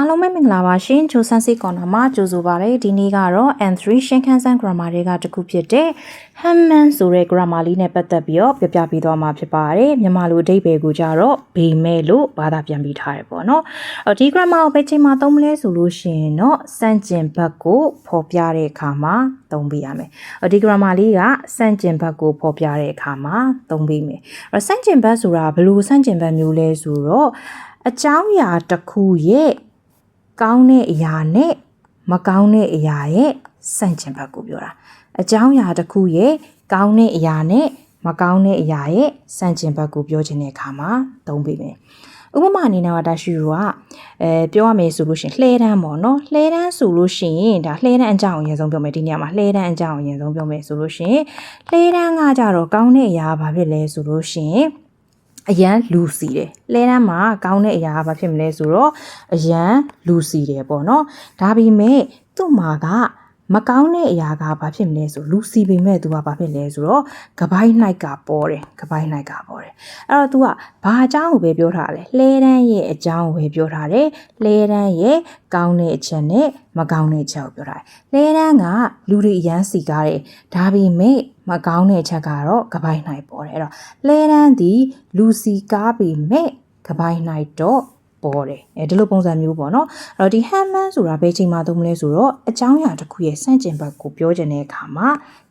အားလုံးပဲမင်္ဂလာပါရှင်ဂျိုဆန်စီကော်နာမှာကြိုဆိုပါရစေဒီနေ့ကတော့ N3 ရှင်းခန်းဆန်း grammar တွေကတစ်ခုဖြစ်တဲ့ Hammond ဆိုတဲ့ grammar လေးနဲ့ပတ်သက်ပြီးတော့ပြပြပေးသွားမှာဖြစ်ပါတယ်မြန်မာလိုအဓိပ္ပာယ်ကိုကြတော့ဘေမဲ့လို့ဘာသာပြန်ပြီးထားရပေါ့နော်အော်ဒီ grammar ကိုဘယ်ချိန်မှာသုံးမလဲဆိုလို့ရှိရင်တော့စန့်ကျင်ဘက်ကိုဖော်ပြတဲ့အခါမှာသုံးပေးရမယ်အော်ဒီ grammar လေးကစန့်ကျင်ဘက်ကိုဖော်ပြတဲ့အခါမှာသုံးပေးမယ်အဲ့တော့စန့်ကျင်ဘက်ဆိုတာဘယ်လိုစန့်ကျင်ဘက်မျိုးလဲဆိုတော့အကြောင်းအရာတစ်ခုရဲ့ ကောင်းတဲ့အရာနဲ့မကောင်းတဲ့အရာရဲ့ဆန့်ကျင်ဘက်ကိုပြောတာအကြောင်းအရာတစ်ခုရဲ့ကောင်းတဲ့အရာနဲ့မကောင်းတဲ့အရာရဲ့ဆန့်ကျင်ဘက်ကိုပြောချင်တဲ့အခါမှာသုံးပေးမယ်ဥပမာအနေနဲ့ကဒါရှိရကအဲပြောရမယ်ဆိုလို့ရှိရင်လှဲတန်းပေါ့နော်လှဲတန်းဆိုလို့ရှိရင်ဒါလှဲတန်းအကြောင်းအရင်ဆုံးပြောမယ်ဒီနေရာမှာလှဲတန်းအကြောင်းအရင်ဆုံးပြောမယ်ဆိုလို့ရှိရင်လှဲတန်းကကြတော့ကောင်းတဲ့အရာဘာဖြစ်လဲဆိုလို့ရှိရင် အရန်လူစီတယ်လဲတန်းမှာကောင်းတဲ့အရာကဘာဖြစ်မလဲဆိုတော့အရန်လူစီတယ်ပေါ့နော်ဒါပေမဲ့သူ့မှာက မကောင်းတဲ့အရာကဘာဖြစ်မလဲဆိုလူစီပေမဲ့သူကဘာဖြစ်လဲဆိုတော့ကပိုင်း၌ကပေါ်တယ်ကပိုင်း၌ကပေါ်တယ်အဲ့တော့ तू ကဘာအကြောင်းကိုပဲပြောထားလဲလဲတန်းရဲ့အကြောင်းကိုပဲပြောထားတယ်လဲတန်းရဲ့ကောင်းတဲ့အချက်နဲ့မကောင်းတဲ့အချက်ကိုပြောထားတယ်လဲတန်းကလူတွေအရန်စီကားတယ်ဒါပေမဲ့မကောင်းတဲ့အချက်ကတော့ကပိုင်း၌ပေါ်တယ်အဲ့တော့လဲတန်းဒီလူစီကားပေမဲ့ကပိုင်း၌တော့ ပေါ်တယ်အဲဒီလိုပုံစံမျိုးပေါ့နော်အဲ့တော့ဒီ Hammond ဆိုတာဘယ်ချိန်မှာသုံးမလဲဆိုတော့အကြောင်းအရာတစ်ခုရဲ့စန့်ကျင်ဘက်ကိုပြောချင်တဲ့အခါမှာ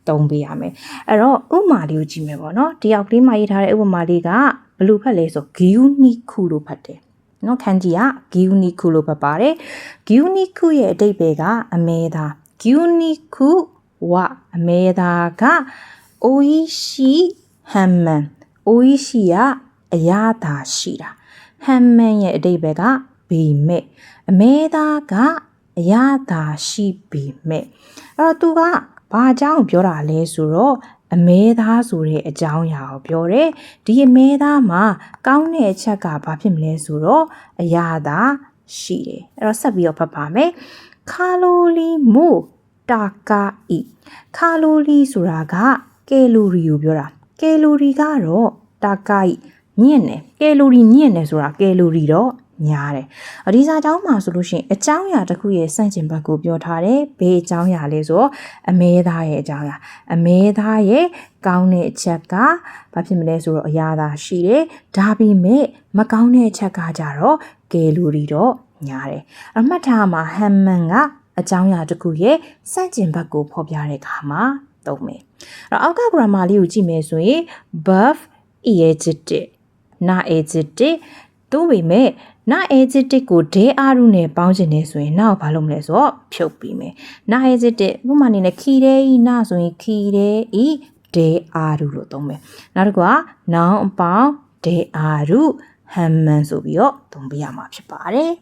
သုံးပေးရမယ်အဲ့တော့ဥပမာလေးကိုကြည့်မယ်ပေါ့နော်ဒီအောက်ကလေးမှာရေးထားတဲ့ဥပမာလေးကဘယ်လိုဖတ်လဲဆို Gyuniku လို့ဖတ်တယ်နော်ခန်းကြီးက Gyuniku လို့ဖတ်ပါတယ် Gyuniku ရဲ့အတိတ်ပဲကအမဲသား Gyuniku ဝအမဲသားက Oishi Hammond Oishi ကအရာသာရှိတာ Hammond ရဲ့အတိတ်ပဲကဘေမဲ့အမဲသားကအရာသာရှိပေမဲ့အဲ့တော့သူကဘာအကြောင်းပြောတာလဲဆိုတော့အမဲသားဆိုတဲ့အကြောင်းအရာကိုပြောတယ်ဒီအမဲသားမှာကောင်းတဲ့အချက်ကဘာဖြစ်မလဲဆိုတော့အရာသာရှိတယ်အဲ့တော့ဆက်ပြီးတော့ဖတ်ပါမယ်ခါလိုလီမိုတာကာဤခါလိုလီဆိုတာကကယ်လိုရီကိုပြောတာကယ်လိုရီကတော့တာကာဤ ညင့်တယ်ကယ်လိုရီညင့်တယ်ဆိုတာကယ်လိုရီတော့များတယ်အဒီစာအကြောင်းမှာဆိုလို့ရှိရင်အကြောင်းအရာတစ်ခုရဲ့စန့်ကျင်ဘက်ကိုပြောထားတယ်ဘေးအကြောင်းအရာလေးဆိုအမဲသားရဲ့အကြောင်းအရာအမဲသားရဲ့ကောင်းတဲ့အချက်ကဘာဖြစ်မလဲဆိုတော့အရာသာရှိတယ်ဒါပေမဲ့မကောင်းတဲ့အချက်ကကြတော့ကယ်လိုရီတော့များတယ်အမှတ်ထားမှာဟမ်မန်ကအကြောင်းအရာတစ်ခုရဲ့စန့်ကျင်ဘက်ကိုဖော်ပြတဲ့အခါမှာသုံးမယ်အဲ့တော့အောက်က grammar လေးကိုကြည့်မယ်ဆိုရင် buff adjective နာ adjective တို့ပေမဲ့နာ adjective ကို de aru နဲ့ပေါင်းချင်နေဆိုရင်နောက်ဘာလုပ်မလဲဆိုတော့ဖြုတ်ပြီးမယ်နာ adjective ဥပမာအနေနဲ့ခီတဲ့ဤနာဆိုရင်ခီတဲ့ဤ de aru လို့သုံးမယ်နောက်တစ်ခုက noun အပေါင်း de aru ဟမ်မန်ဆိုပြီးတော့သုံးပြရမှာဖြစ်ပါတယ်